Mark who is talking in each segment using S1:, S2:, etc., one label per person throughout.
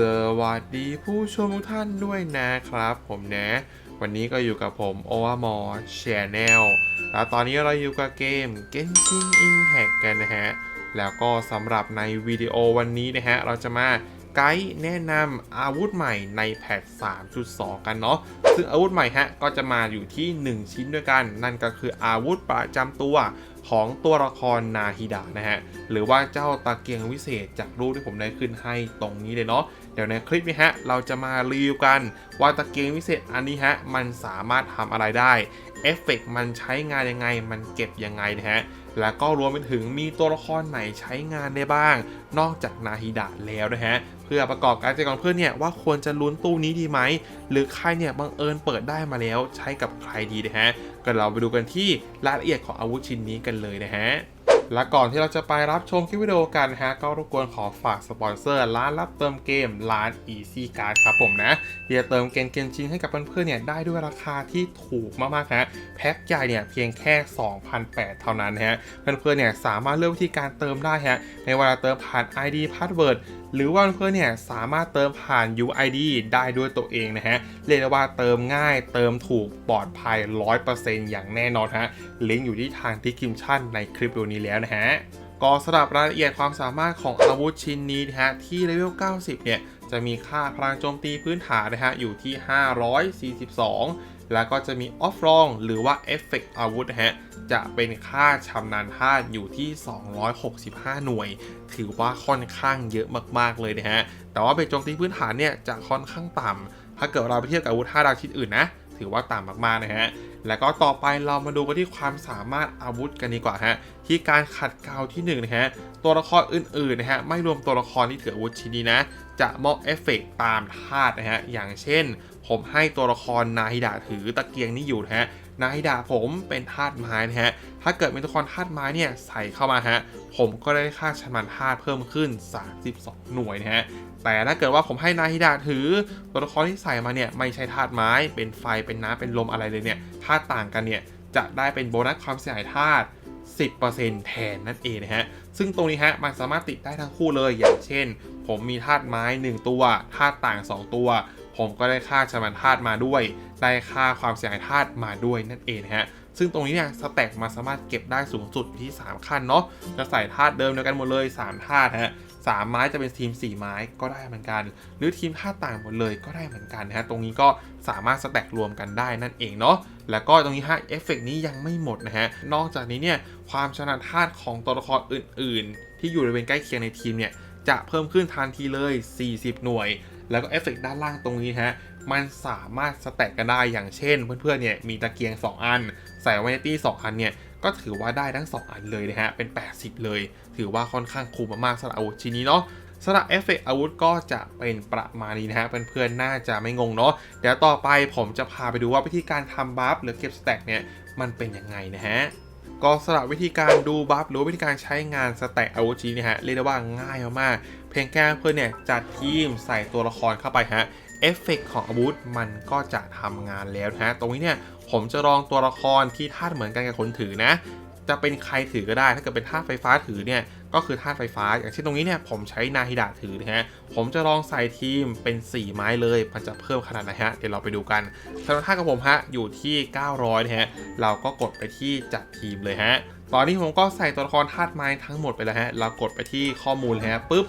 S1: สวัสดีผู้ชมทุกท่านด้วยนะครับผมนะ วันนี้ก็อยู่กับผมโอวามอชแนลแล้วตอนนี้เราอยู่กับเกม Genshin Impact กันนะฮะ แล้วก็สำหรับในวิดีโอวันนี้นะฮะ เราจะมาไกด์แนะนำอาวุธใหม่ในแพท 3.2 กันเนาะ ซึ่งอาวุธใหม่ฮะ ก็จะมาอยู่ที่ 1 ชิ้นด้วยกัน นั่นก็คืออาวุธประจำตัวของตัวละครนาฮิดะนะฮะ หรือว่าเจ้าตะเกียงวิเศษจากรูปที่ผมได้ขึ้นให้ตรงนี้เลยเนาะ เดี๋ยวในคลิปนี้ฮะเราจะมารีวิวกันว่าตะเกียงวิเศษอันนี้ฮะมันสามารถทำอะไรได้เอฟเฟกต์มันใช้งานยังไง มันเก็บยังไงนะฮะ แล้วก็รวมไปถึงมีตัวละครไหนใช้งานได้บ้าง นอกจากนาฮิดะแล้วนะฮะ เพื่อประกอบการจัดการเพื่อนเนี่ยว่าควรจะลุ้นตู้นี้ดีไหม หรือใครเนี่ยบังเอิญเปิดได้มาแล้วใช้กับใครดีนะฮะ ก็เราไปดูกันที่รายละเอียดของอาวุธชิ้นนี้กันเลยนะฮะ และก่อนที่เราจะไปรับชมคลิปวิดีโอกันนะฮะก็รบกวนขอฝากสปอนเซอร์ร้านรับเติมเกมร้าน Easy Card ครับผมนะที่จะเติมเกมเกมชิ้นให้กับเพื่อนๆเนี่ยได้ด้วยราคาที่ถูกมากๆฮะแพ็คใหญ่เนี่ยเพียงแค่ 2,800 เท่านั้นฮะเพื่อนๆเนี่ยสามารถเลือกวิธีการเติมได้ฮะในเวลาเติมผ่าน ID Password หรือว่าเพื่อนเนี่ยสามารถเติมผ่าน UID ได้ด้วยตัวเองนะฮะ เรียกได้ว่าเติมง่ายเติมถูกปลอดภัย 100%อย่างแน่นอนฮะ ลิงก์อยู่ที่ทางที่คิมชั่นในคลิปวิดีโอนี้แล้วนะฮะก็สำหรับรายละเอียดความสามารถของอาวุธชิ้นนี้นะฮะที่เลเวล 90 เนี่ย จะมีค่าพลังโจมตีพื้นฐานนะฮะอยู่ที่ 542 แล้วก็จะมีออฟรองหรือว่าเอฟเฟกอาวุธนะฮะจะเป็นค่าชำนาญท่าอยู่ที่ 265 หน่วย ถือว่าค่อนข้างเยอะมากๆเลยนะฮะ แต่ว่าเป็นโจมตีพื้นฐานเนี่ยจะค่อนข้างต่ำ ถ้าเกิดเราไปเทียบกับอาวุธ 5 ดาวชิ้นอื่นนะ ถือว่าต่ำมากๆนะฮะ แล้วก็ต่อไปเรามาดูกันที่ความสามารถอาวุธกันดีกว่าฮะ ที่การขัดเกลาที่1นงนะฮะ ตัวละครอื่นๆนะฮะ ไม่รวมตัวละครที่ถืออาวุธชิ้นนี้นะ จะมอบเอฟเฟกต์ตามธาตุนะฮะ อย่างเช่น ผมให้ตัวละครนาฮิดะถือตะเกียงนี้อยู่นะฮะนาฮิดะผมเป็นธาตุไม้นะฮะ ถ้าเกิดเป็นตัวละครธาตุไม้เนี่ยใส่เข้ามาฮะ ผมก็ได้ค่าชำนาญธาตุเพิ่มขึ้น 32 หน่วยนะฮะ แต่ถ้าเกิดว่าผมให้นาฮิดะถือ ตัวละครที่ใส่มาเนี่ยไม่ใช่ธาตุไม้ เป็นไฟ เป็นน้ำเป็นลมอะไรเลยเนี่ย ธาตุต่างกันเนี่ยจะได้เป็นโบนัสความเสียหายธาตุ10%แทนนั่นเองนะฮะ ซึ่งตรงนี้ฮะมันสามารถติดได้ทั้งคู่เลยอย่างเช่น ผมมีธาตุไม้ 1 ตัวธาตุต่าง 2 ตัว ผมก็ได้ค่าชำนาญธาตุมาด้วย ได้ค่าความเสียหายธาตุมาด้วยนั่นเองฮะซึ่งตรงนี้เนี่ยสแต็กมาสามารถเก็บได้สูงสุดที่ 3 ขั้นเนาะจะใส่ธาตุเดิมเดียวกันหมดเลย 3ธาตุฮะสามไม้จะเป็นทีม 4 ไม้ก็ได้เหมือนกัน หรือทีมธาตุต่างหมดเลยก็ได้เหมือนกันนะฮะตรงนี้ก็สามารถสแต็กรวมกันได้นั่นเองเนาะแล้วก็ตรงนี้ฮะเอฟเฟกนี้ยังไม่หมดนะฮะนอกจากนี้เนี่ยความชนาญธาตุของตัวละครอื่น ๆ ที่อยู่ในบริเวณใกล้เคียงในทีมเนี่ย จะเพิ่มขึ้นทันทีเลย 40 หน่วย แล้วก็เอฟเฟกด้านล่างตรงนี้ฮะ มันสามารถสแต็กกันได้อย่างเช่น เพื่อนๆเนี่ยมีตะเกียง 2 อัน ใส่ไว้ในตี้2อันเนี่ยก็ถือว่าได้ทั้ง 2 อันเลยนะฮะ เป็น 80 เลย ถือว่าค่อนข้างคุ้มมากๆสำหรับอาวุธชิ้นนี้เนาะสำหรับเอฟเฟกอาวุธก็จะเป็นประมาณนี้นะฮะเพื่อนๆน่าจะไม่งงเนาะเดี๋ยวต่อไปผมจะพาไปดูว่าวิธีการทำบัฟหรือเก็บสแต็กเนี่ยมันเป็นยังไงนะฮะ ก็สำหรับวิธีการดูบัฟหรือวิธีการใช้งานสแต็กอาวุธชี้นี่ฮะเรียกได้ว่าง่ายมากๆเพียงแค่เพื่อนเนี่ยจัดทีมใส่ตัวละครเข้าไปฮะเอฟเฟกของอาวุธมันก็จะทำงานแล้วนะฮะตรงนี้เนี่ยผมจะลองตัวละครที่ธาตุเหมือนกันกับคนถือนะ จะเป็นใครถือก็ได้ ถ้าเกิดเป็นธาตุไฟฟ้าถือเนี่ยก็คือธาตุไฟฟ้า อย่างเช่นตรงนี้เนี่ยผมใช้นาฮิดะถือนะฮะผมจะลองใส่ทีมเป็น 4 ไม้เลย มันจะเพิ่มขนาดไหนฮะเดี๋ยวเราไปดูกันสำหรับธาตุกับผมฮะอยู่ที่ 900นะฮะเราก็กดไปที่จัดทีมเลยฮะตอนนี้ผมก็ใส่ตัวละครธาตุไม้ทั้งหมดไปแล้วฮะเรากดไปที่ข้อมูลฮะปุ๊บ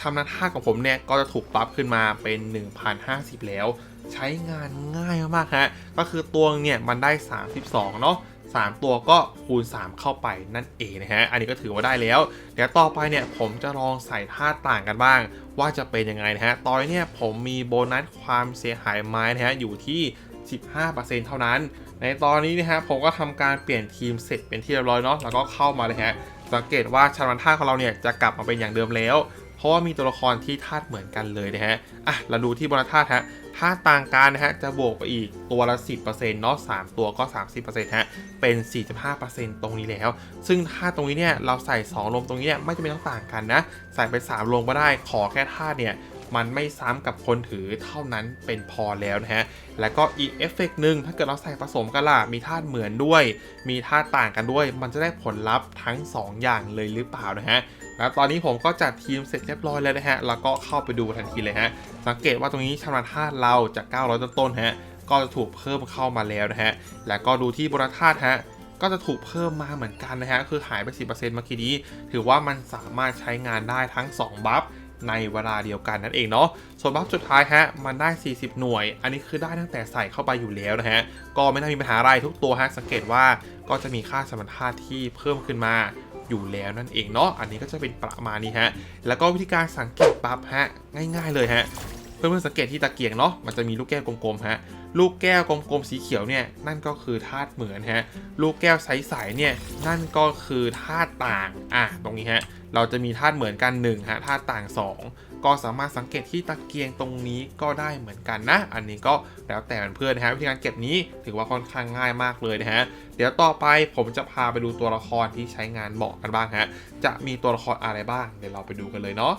S1: ชำนาญธาตุของผมเนี่ยก็จะถูกปรับขึ้นมาเป็น 1050 แล้ว ใช้งานง่ายมากๆฮะก็คือตัวเนี่ยมันได้ 32 เนาะ 3 ตัวก็คูณ 3 เข้าไปนั่นเองนะฮะ อันนี้ก็ถือว่าได้แล้ว เดี๋ยวต่อไปเนี่ยผมจะลองใส่ธาตุต่างกันบ้าง ว่าจะเป็นยังไงนะฮะ ตอนนี้เนี่ยผมมีโบนัสความเสียหายไม้นะฮะอยู่ที่ 15%เท่านั้น ในตอนนี้นะฮะผมก็ทำการเปลี่ยนทีมเสร็จเป็นที่เรียบร้อยเนาะ แล้วก็เข้ามาเลยฮะ สังเกตว่าชาวันท่าของเราเนี่ยจะกลับมาเป็นอย่างเดิมแล้ว เพราะว่ามีตัวละครที่ธาตุเหมือนกันเลยนะฮะ อะ เราดูที่โบนัสธาตุฮะ ธาต่างกันนะฮะจะบวกไปอีกตัวละ 10%เนาะ3ตัวก็ 30%ฮะเป็น 45%ตรงนี้แล้ว ซึ่งธาตรงนี้เนี่ยเราใส่ 2 ลมตรงนี้เนี่ยไม่จำเป็นต้องต่างกันนะ ใส่ไป 3 ลมก็ได้ขอแค่ธาเนี่ยมันไม่ซ้ำกับคนถือเท่านั้นเป็นพอแล้วนะฮะ แล้วก็อีกเอฟเฟกต์หนึ่งถ้าเกิดเราใส่ผสมกันล่ะ มีธาตุเหมือนด้วย มีธาตุต่างกันด้วย มันจะได้ผลลัพธ์ทั้ง 2 อย่างเลยหรือเปล่านะฮะ แล้วตอนนี้ผมก็จัดทีมเสร็จเรียบร้อยแล้วนะฮะ แล้วก็เข้าไปดูทันทีเลยฮะ สังเกตว่าตรงนี้ชำนาญธาตุเราจาก 900 ต้นๆฮะ ก็จะถูกเพิ่มเข้ามาแล้วนะฮะ แล้วก็ดูที่บุรธาตุฮะ ก็จะถูกเพิ่มมาเหมือนกันนะฮะ คือหายไป 10%เมื่อกี้นี้ ถือว่ามันสามารถใช้งานได้ทั้ง 2 บัฟในเวลาเดียวกันนั่นเองเนาะ ส่วนบัฟสุดท้ายฮะ มันได้ 40 หน่วย อันนี้คือได้ตั้งแต่ใส่เข้าไปอยู่แล้วนะฮะ ก็ไม่น่ามีปัญหาอะไรทุกตัวฮะ สังเกตว่าก็จะมีค่าสมรรถาตุที่เพิ่มขึ้นมา อยู่แล้วนั่นเองเนาะอันนี้ก็จะเป็นประมาณนี้ฮะแล้วก็วิธีการสังเกตปั๊บฮะง่าย ๆเลยฮะ เพื่อนๆสังเกตที่ตะเกียงเนาะมันจะมีลูกแก้วกลมๆฮะลูกแก้วกลมๆสีเขียวเนี่ยนั่นก็คือธาตุเหมือนฮะลูกแก้วใสๆเนี่ยนั่นก็คือธาตุต่างอะตรงนี้ฮะเราจะมีธาตุเหมือนกัน1ฮะธาตุต่าง 2 ก็สามารถสังเกตที่ตะเกียงตรงนี้ก็ได้เหมือนกันนะ อันนี้ก็แล้วแต่เพื่อนๆนะฮะวิธีการเก็บนี้ถือว่าค่อนข้างง่ายมากเลยนะฮะเดี๋ยวต่อไปผมจะพาไปดูตัวละครที่ใช้งานเหมาะกันบ้างฮะจะมีตัวละครอะไรบ้างเดี๋ยวเราไปดูกันเลยเนาะ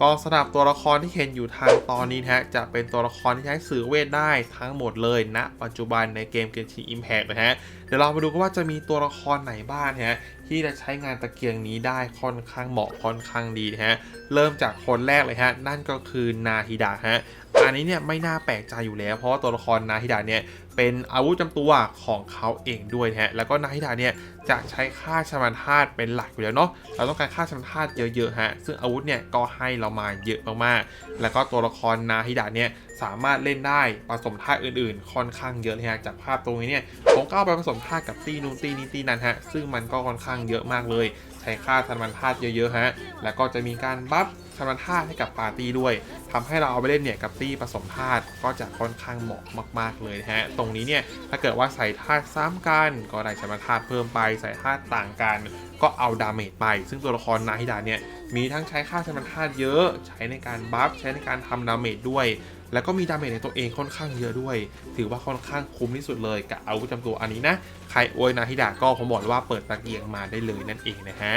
S1: ก็สำหรับตัวละครที่เห็นอยู่ทางตอนนี้นะฮะจะเป็นตัวละครที่ใช้สื่อเวทได้ทั้งหมดเลยณนะปัจจุบันในเกมเกมชีอิมแพกนะฮะเดี๋ยวเรามาดูกันว่าจะมีตัวละครไหนบ้างนะฮะที่จะใช้งานตะเกียงนี้ได้ค่อนข้างเหมาะค่อนข้างดีนะฮะเริ่มจากคนแรกเลยฮะนั่นก็คือนาฮิดะฮะอันนี้เนี่ยไม่น่าแปลกใจอยู่แล้ว เพราะว่าตัวละครนาฮิดะเนี่ยเป็นอาวุธจำตัวของเขาเองด้วยนะฮะแล้วก็นาฮิดะเนี่ยจะใช้ค่าชมันธาตุเป็นหลักอยู่แล้วเนาะเราต้องการค่าชมันธาตุเยอะๆฮะซึ่งอาวุธเนี่ยก็ให้เรามาเยอะมากๆแล้วก็ตัวละครนาฮิดะเนี่ย สามารถเล่นได้ผสมธาอื่นๆ ค่อนข้างเยอะเลยฮะจากภาพตรงนี้เนี่ยผมก็เอาไปผสมธากับตีนู้นตีนี้ตีนั้นฮะซึ่งมันก็ค่อนข้างเยอะมากเลย ใช้ค่าชมันธาตุเยอะๆฮะแล้วก็จะมีการบัฟชมันธาตุให้กับปาร์ตี้ด้วยทำให้เราเอาไปเล่นเนี่ยกับตีผสมธาตุก็จะค่อนข้างเหมาะมาก ๆเลยนะฮะตรงนี้เนี่ยถ้าเกิดว่าใส่ธาตุซ้ำกันก็ได้ชมันธาตุเพิ่มไปใส่ธาตุต่างกันก็เอาดาเมจไป ซึ่งตัวละครนาฮิดาเนี่ยมีทั้งใช้ค่าชมันธาตุเยอะ ใช้ในการบัฟใช้ในการทำดาเมจด้วย แล้วก็มีดาเมจในตัวเองค่อนข้างเยอะด้วย ถือว่าค่อนข้างคุ้มที่สุดเลยกับอาวุธจำตัวอันนี้นะใครอวยนาฮิดาก็ผมบอกเลยว่าเปิดตะเกียงมาได้เลยนั่นเองนะฮะ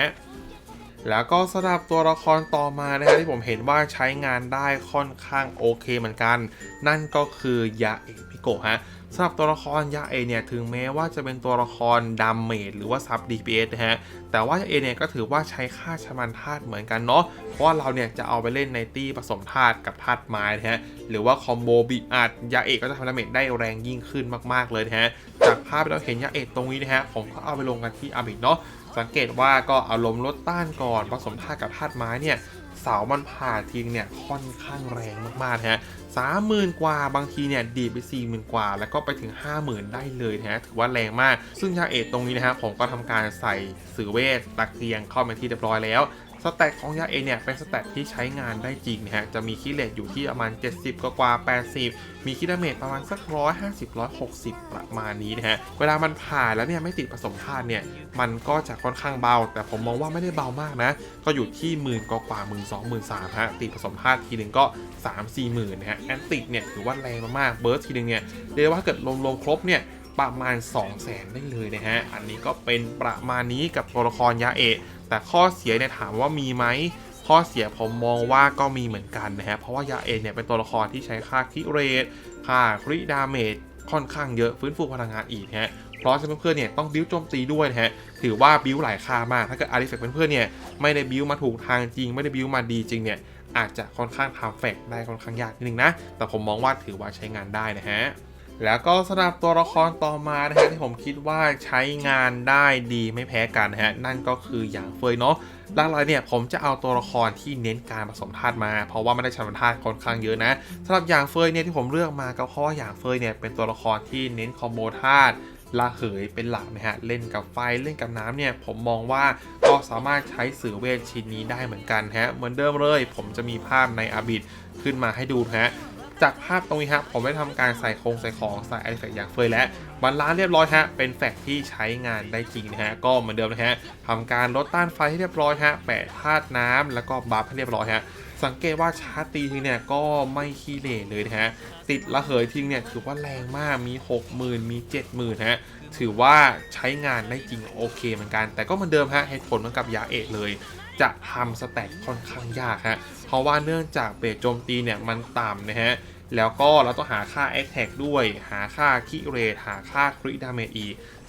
S1: แล้วก็สำหรับตัวละครต่อมานะฮะที่ผมเห็นว่าใช้งานได้ค่อนข้างโอเคเหมือนกัน นั่นก็คือยาเอกพิโกะฮะ สำหรับตัวละครยาเอเนี่ยถึงแม้ว่าจะเป็นตัวละครดาเมจหรือว่าซับ DPS นะฮะแต่ว่ายาเอเนี่ยก็ถือว่าใช้ค่าชมันธาตุเหมือนกันเนาะเพราะว่าเราเนี่ยจะเอาไปเล่นในตี้ผสมธาตุกับธาตุไม้นะฮะหรือว่าคอมโบบีอัดยาเอก็จะทำดาเมจได้แรงยิ่งขึ้นมากๆเลยนะฮะจากภาพที่เราเห็นยาเอตรงนี้นะฮะผมก็เอาไปลงกันที่อาบิดเนาะสังเกตว่าก็เอาลมลดต้านก่อนผสมธาตุกับธาตุไม้เนี่ย เสามันผ่าทิ้งเนี่ยค่อนข้างแรงมากๆนะฮะสามหมื่นกว่าบางทีเนี่ยดีไปสี่หมื่นกว่า แล้วก็ไปถึง 5 0,000 ได้เลยนะฮะถือว่าแรงมาก ซึ่งชาเอตตรงนี้นะฮะผมก็ทำการใส่สื่อเวทตะเกียงเข้ามาที่เรียบร้อยแล้ว สแตทของยาเอเนี่ยเป็นสแตทที่ใช้งานได้จริงนะฮะจะมีคิเลตอยู่ที่ประมาณ 70 กว่ากว่า 80 มีคิดาเมจประมาณสัก150 160ประมาณนี้นะฮะเวลามันผ่านแล้วเนี่ยไม่ติดผสมธาตุเนี่ยมันก็จะค่อนข้างเบา แต่ผมมองว่าไม่ได้เบามากนะ ก็อยู่ที่หมื่นกว่ากว่าหมื่นสองหมื่นสามฮะติดผสมธาตุทีหนึ่งก็3 4หมื่นนะฮะแอนติกเนี่ยถือว่าแรงมากๆเบิร์สทีหนึ่งเนี่ยเรียกว่าถ้าเกิดรวมๆครบเนี่ยประมาณ 2 0 0แสนได้เลยนะฮะ อันนี้ก็เป็นประมาณนี้กับตัวละครยาเอะ แต่ข้อเสียเนี่ยถามว่ามีไหมข้อเสียผมมองว่าก็มีเหมือนกันนะฮะเพราะว่ายาเอะเนี่ยเป็นตัวละครที่ใช้ค่าคิเรทค่าคริดาเมจค่อนข้างเยอะฟื้นฟูพลังงานอีกฮะเพราะฉะนั้นเพื่อนๆเนี่ยต้องบิ้วโจมตีด้วยนะฮะถือว่าบิ้วหลายค่ามากถ้าเกิดอาริเฟกเพื่อนๆเนี่ยไม่ได้บิ้วมาถูกทางจริง ไม่ได้บิ้วมาดีจริงเนี่ยอาจจะค่อนข้างทำแฟกได้ค่อนข้างยากนิดนึงนะแต่ผมมองว่าถือว่าใช้งานได้นะฮะ แล้วก็สำหรับตัวละครต่อมานะฮะที่ผมคิดว่าใช้งานได้ดีไม่แพ้กันนะฮะนั่นก็คืออย่างเฟยเนาะหลักๆเนี่ยผมจะเอาตัวละครที่เน้นการผสมธาตุมา เพราะว่าไม่ได้ชำนธาตุค่อนข้างเยอะนะสำหรับอย่างเฟยเนี่ยที่ผมเลือกมาก็เพราะว่าอย่างเฟยเนี่ยเป็นตัวละครที่เน้นคอมโบธาตุละเหยเป็นหลักนะฮะ เล่นกับไฟเล่นกับน้ำเนี่ย ผมมองว่าก็สามารถใช้สื่อเวทชิ้นนี้ได้เหมือนกันฮะ เหมือนเดิมเลย ผมจะมีภาพในอาบิดขึ้นมาให้ดูนะฮะ จากภาพตรงนี้ฮะผมได้ทำการใส่โครงใส่ของใส่ไอเฟกอย่างเฟยและบรรลานเรียบร้อยฮะเป็นแฟกที่ใช้งานได้จริงนะฮะก็เหมือนเดิมนะฮะทำการลดต้านไฟให้เรียบร้อยฮะแปะธาตุน้ำแล้วก็บัฟให้เรียบร้อยฮะสังเกตว่าชาร์จตีทีเนี่ยก็ไม่ขี้เหร่เลยนะฮะติดระเหยทิ้งเนี่ยถือว่าแรงมากมี 60,000 มี 70,000ฮะถือว่าใช้งานได้จริงโอเคเหมือนกัน แต่ก็เหมือนเดิมฮะเหตุผลเหมือนกับยาเอกเลย จะทำสแต็กค่อนข้างยากฮะ ราะว่าเนื่องจากเบสโจมตีเนี่ยมันต่ำนะฮะ แล้วก็เราต้องหาค่า Attack ด้วย หาค่าคิเรทหาค่าคริดาเมอี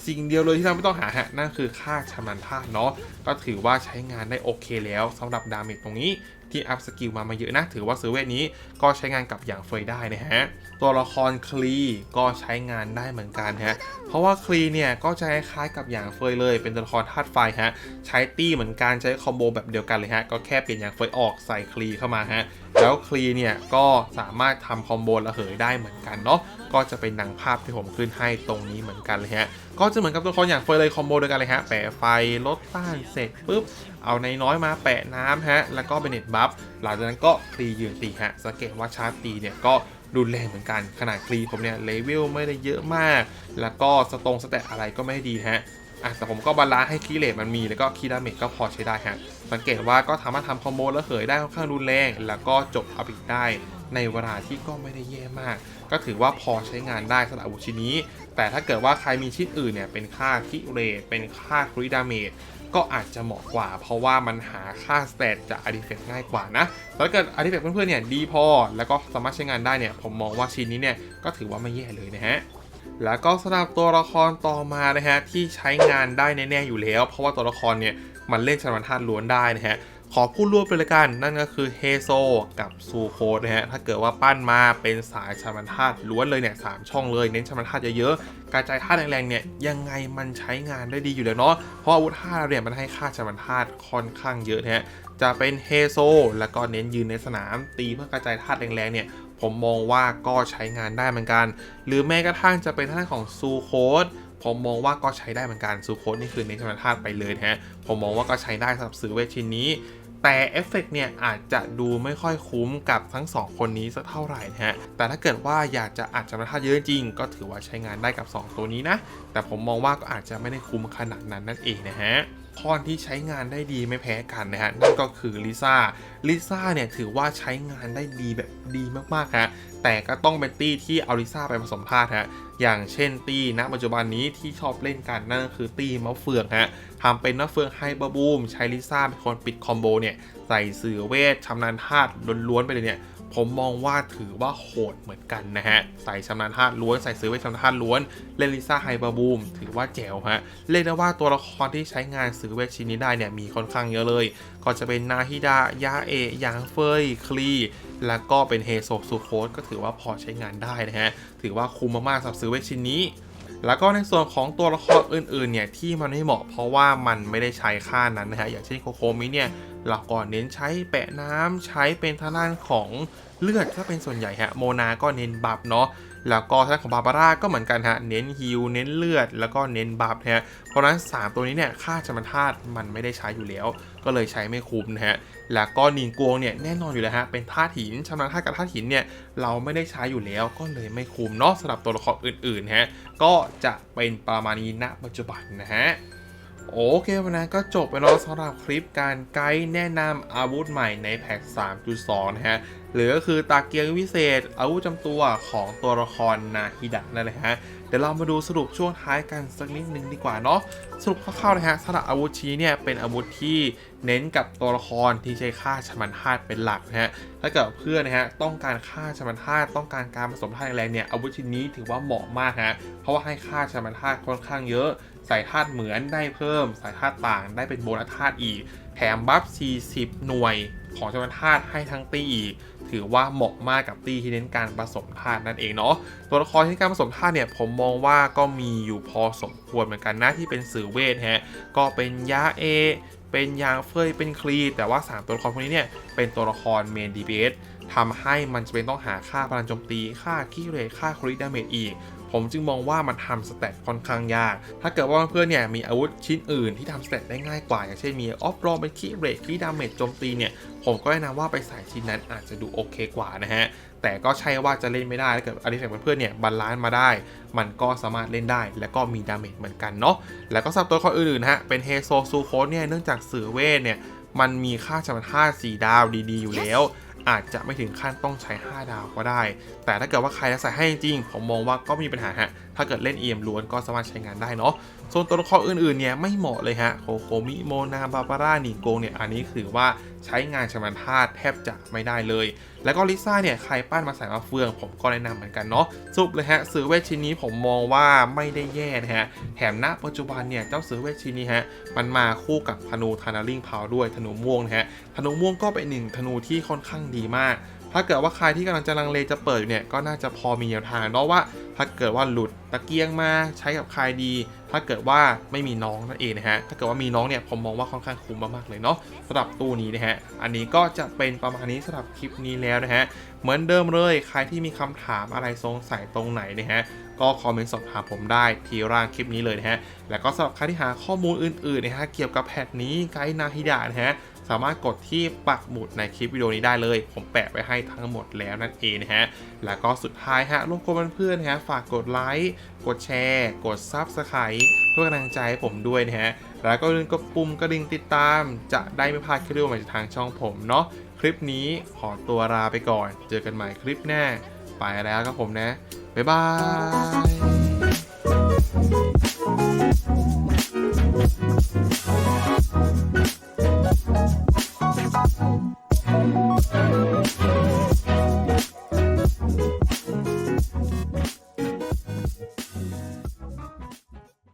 S1: สิ่งเดียวเลยที่เราไม่ต้องหาฮะนั่นคือค่าชำนาญธาเนาะก็ถือว่าใช้งานได้โอเคแล้วสำหรับดาเมจตรงนี้ที่อัพสกิลมามาเยอะนะ ถือว่าซื้อเวทนี้ก็ใช้งานกับอย่างเฟยได้นะฮะ ตัวละครคลีก็ใช้งานได้เหมือนกันฮะ เพราะว่าคลีเนี่ยก็จะคล้ายกับอย่างเฟยเลย เป็นตัวละครธาตุไฟฮะ ใช้ตี้เหมือนกันใช้คอมโบแบบเดียวกันเลยฮะ ก็แค่เปลี่ยนอย่างเฟยออกใส่คลีเข้ามาฮะ แล้วคลีเนี่ยก็สามารถทำคอมโบระเหยได้เหมือนกันเนาะ ก็จะเป็นดังภาพที่ผมขึ้นให้ตรงนี้เหมือนกันเลยฮะ ก็จะเหมือนกับตัวละครอย่างเฟยเลยคอมโบเดียวกันเลยฮะ แปะไฟลดต้านเสร็จปุ๊บ เอาในน้อยมาแปะน้ำฮะ แล้วก็เบเน็ตบัฟ หลังจากนั้นก็คลียืนตีฮะ สังเกตว่าชาร์จตีเนี่ยก็ รุนแรงเหมือนกันขนาดคลีผมเนี่ยเลเวลไม่ได้เยอะมาก แล้วก็สตงสแตทอะไรก็ไม่ได้ดีฮะอะแต่ผมก็บาลานซ์ให้คีเลทมันมีแล้วก็คีดาเมจก็พอใช้ได้ฮะสังเกตว่าก็สามารถทำคอมโบแล้วเหยได้ค่อนข้างรุนแรง แล้วก็จบอัพอีกได้ในเวลาที่ก็ไม่ได้แย่มาก ก็ถือว่าพอใช้งานได้สำหรับอาวุธชิ้นนี้ แต่ถ้าเกิดว่าใครมีชิ้นอื่นเนี่ยเป็นค่าคิเรทเป็นค่าคริดาเมจ ก็อาจจะเหมาะกว่า เพราะว่ามันหาค่าสเตตจากอาร์ติเฟกง่ายกว่านะแล้วถ้าเกิดอาร์ติเฟกเพื่อนๆเนี่ยดีพอ แล้วก็สามารถใช้งานได้เนี่ย ผมมองว่าชิ้นนี้เนี่ยก็ถือว่าไม่แย่เลยนะฮะแล้วก็สำหรับตัวละครต่อมานะฮะที่ใช้งานได้แน่ๆอยู่แล้ว เพราะว่าตัวละครเนี่ยมันเล่นชันวนธาตุล้วนได้นะฮะ ขอพูดรวบไปเลยกันนั่นก็คือเฮโซกับซูโคนะฮะ ถ้าเกิดว่าปั้นมาเป็นสายชามันธาตุล้วนเลยเนี่ยสามช่องเลยเน้นชามันธาตุเยอะๆกระจายธาตุแรงๆเนี่ยยังไงมันใช้งานได้ดีอยู่แล้วเนาะ เพราะอาวุธธาตุเนี่ยมันให้ค่าชามันธาตุค่อนข้างเยอะนะฮะ จะเป็นเฮโซแล้วก็เน้นยืนในสนาม ตีเพื่อกระจายธาตุแรงๆเนี่ยผมมองว่าก็ใช้งานได้เหมือนกัน หรือแม้กระทั่งจะเป็นท่านของซูโคด ผมมองว่าก็ใช้ได้เหมือนกันซูโคสนี่คือเน้นชามันธาตุไปเลยนะฮะผมมองว่าก็ใช้ได้สำหรับซื้อเวทชิ้นนี้แต่เอฟเฟกต์เนี่ยอาจจะดูไม่ค่อยคุ้มกับทั้ง 2 คนนี้สักเท่าไหร่นะฮะ แต่ถ้าเกิดว่าอยากจะอัดจำนวนท่าเยอะจริง ก็ถือว่าใช้งานได้กับ 2 ตัวนี้นะ แต่ผมมองว่าก็อาจจะไม่ได้คุ้มขนาดนั้นนั่นเองนะฮะ คอนที่ใช้งานได้ดีไม่แพ้กันนะฮะนั่นก็คือลิซ่าลิซ่าเนี่ยถือว่าใช้งานได้ดีแบบดีมากๆฮะแต่ก็ต้องเป็นตี้ที่เอาลิซ่าไปผสมธาตุฮะอย่างเช่นตี้ณปัจจุบันนี้ที่ชอบเล่นกันนั่นก็คือตี้มะเฟืองฮะทำเป็นมะเฟืองไฮเปอร์บูมใช้ลิซ่าเป็นคนปิดคอมโบเนี่ยใส่สื่อเวทชำนาญธาตุล้วนๆไปเลยเนี่ย ผมมองว่าถือว่าโหดเหมือนกันนะฮะ ใส่ชำนาญธาตุล้วน ใส่ซื้อเวทชำนาญธาตุล้วน เล่นลิซ่าไฮเปอร์บูม ถือว่าแจ๋วฮะ เรียกได้ว่าตัวละครที่ใช้งานซื้อเวทชิ้นนี้ได้เนี่ย มีค่อนข้างเยอะเลย ก็จะเป็นนาฮิดะยาเอะยางเฟยคลี แล้วก็เป็นเฮโซซูโคสก็ถือว่าพอใช้งานได้นะฮะ ถือว่าคุ้มมากๆสำหรับซื้อเวทชิ้นนี้แล้วก็ในส่วนของตัวละครอื่นๆเนี่ยที่มันไม่เหมาะเพราะว่ามันไม่ได้ใช้ค่านั้นนะฮะอย่างเช่นโคโคมิเนี่ย เราก็เน้นใช้แปะน้ำใช้เป็นทางด้านของเลือดก็เป็นส่วนใหญ่ฮะโมนาก็เน้นบัฟเนาะแล้วก็ทางด้านของบาบาร่าก็เหมือนกันฮะเน้นฮิลเน้นเลือด แล้วก็เน้นบัฟนะฮะเพราะฉะนั้น 3 ตัวนี้เนี่ยค่าจำนวนธาตุมันไม่ได้ใช้อยู่แล้ว ก็เลยใช้ไม่คุ้มนะฮะแล้วก็นินกวงเนี่ยแน่นอนอยู่แล้วฮะเป็นธาตุหินชำนาญธาตุกับธาตุหินเนี่ยเราไม่ได้ใช้อยู่แล้วก็เลยไม่คุ้มเนาะสำหรับตัวละครอื่นๆฮะก็จะเป็นประมาณนี้ณปัจจุบันนะฮะ โอเควันนั้นก็จบไปแล้วสำหรับคลิปการไกด์แนะนำอาวุธใหม่ในแพท3.2 นะฮะ หรือก็คือตาเกียงวิเศษ อาวุธจำตัวของตัวละครนาฮิดะนั่นแหละฮะ เดี๋ยวเรามาดูสรุปช่วงท้ายกันสักนิดนึงดีกว่าเนาะ สรุปคร่าวๆนะฮะสำหรับอาวุธชี้เนี่ยเป็นอาวุธที่เน้นกับตัวละครที่ใช้ค่าชมันธาตุเป็นหลักนะฮะ ถ้าเกิดเพื่อนนะฮะต้องการค่าชมันธาตุต้องการการผสมธาตุแรงเนี่ยอาวุธชิ้นนี้ถือว่าเหมาะมากฮะ เพราะว่าให้ค่าชมันธาตุค่อนข้างเยอะ ใส่ธาตุเหมือนได้เพิ่ม ใส่ธาตุต่างได้เป็นโบนัสธาตุอีก แถมบัฟ 40 หน่วยของจำนวนธาตุให้ทั้งตีอีก ถือว่าเหมาะมากกับตีที่เน้นการผสมธาตุนั่นเองเนาะ ตัวละครที่การผสมธาตุเนี่ยผมมองว่าก็มีอยู่พอสมควรเหมือนกันนะที่เป็นสื่อเวทฮะ ก็เป็นยาเอ เป็นยางเฟยเป็นคลี แต่ว่า 3 ตัวละครพวกนี้เนี่ยเป็นตัวละครเมนดีเบสทำให้มันจะเป็นต้องหาค่าพลังโจมตี ค่าคีเรทค่าคริดาเมจอีก ผมจึงมองว่ามันทำสเตตค่อนข้างยาก ถ้าเกิดว่าเพื่อนๆเนี่ยมีอาวุธชิ้นอื่นที่ทำสเตตได้ง่ายกว่า อย่างเช่นมีออฟรอเป็นคีเรทคีดาเมจโจมตีเนี่ย ผมก็แนะนำว่าไปใส่ชิ้นนั้นอาจจะดูโอเคกว่านะฮะ แต่ก็ใช่ว่าจะเล่นไม่ได้ถ้าเกิดอาริเฟกเพื่อนๆเนี่ยบาลานซ์มาได้ มันก็สามารถเล่นได้ และก็มีดาเมจเหมือนกันเนาะ แล้วก็สำหรับตัวละครอื่นๆนะฮะ เป็นเฮโซซูโคเนี่ย เนื่องจากเสือเวทเนี่ย มันมีค่าจำนวนท่า4ดาวดีๆ อยู่แล้ว อาจจะไม่ถึงขั้นต้องใช้ 5 ดาวก็ได้ แต่ถ้าเกิดว่าใครจะใส่ให้จริง ผมมองว่าก็มีปัญหาฮะ ถ้าเกิดเล่น EM ล้วนก็สามารถใช้งานได้เนาะส่วนตัวละครอื่นๆเนี่ยไม่เหมาะเลยฮะโคโคมิโมนาบาบาร่านิโกเนี่ยอันนี้คือว่าใช้งานชำนาธาตุแทบจะไม่ได้เลย แล้วก็ลิซ่าเนี่ยใครปั้นมาใส่มาเฟือง ผมก็แนะนำเหมือนกันเนาะสุปเลยฮะซื้อเวชิ้นนี้ผมมองว่าไม่ได้แย่นะฮะแถมณปัจจุบันเนี่ยเจ้าซื้อเวชิ้นนี้ฮะมันมาคู่กับธนูทานาริงพาวด้วยธนูม่วงนะฮะธนูม่วงก็เป็นหนึ่งธนูที่ค่อนข้างดีมาก ถ้าเกิดว่าใครที่กำลังจะลังเลจะเปิดเนี่ยก็น่าจะพอมีแนวทางเนาะว่า ถ้าเกิดว่าหลุดตะเกียงมาใช้กับใครดี ถ้าเกิดว่าไม่มีน้องนั่นเองนะฮะถ้าเกิดว่ามีน้องเนี่ยผมมองว่าค่อนข้างคุ้มมากๆเลยเนาะสำหรับตู้นี้นะฮะอันนี้ก็จะเป็นประมาณนี้สำหรับคลิปนี้แล้วนะฮะเหมือนเดิมเลยใครที่มีคำถามอะไรสงสัยตรงไหนนะฮะก็คอมเมนต์สอบถามผมได้ที่ร่างคลิปนี้เลยนะฮะแล้วก็สำหรับใครที่หาข้อมูลอื่นๆนะฮะเกี่ยวกับแพทนี้ไกด์นาฮิดะนะฮะ สามารถกดที่ปักหมุดในคลิปวิดีโอนี้ได้เลย ผมแปะไว้ให้ทั้งหมดแล้วนั่นเองนะฮะ แล้วก็สุดท้ายฮะรบกวนเพื่อนๆนะฮะฝากกดไลค์กดแชร์ กด Subscribe เพื่อกำลังใจให้ผมด้วยนะฮะ แล้วก็ลืมกดปุ่มกระดิ่งติดตาม จะได้ไม่พลาดคลิปวิดีโอใหม่จากทางช่องผมเนาะคลิปนี้ขอตัวลาไปก่อน เจอกันใหม่คลิปหน้าไปแล้วครับผมนะบ๊ายบาย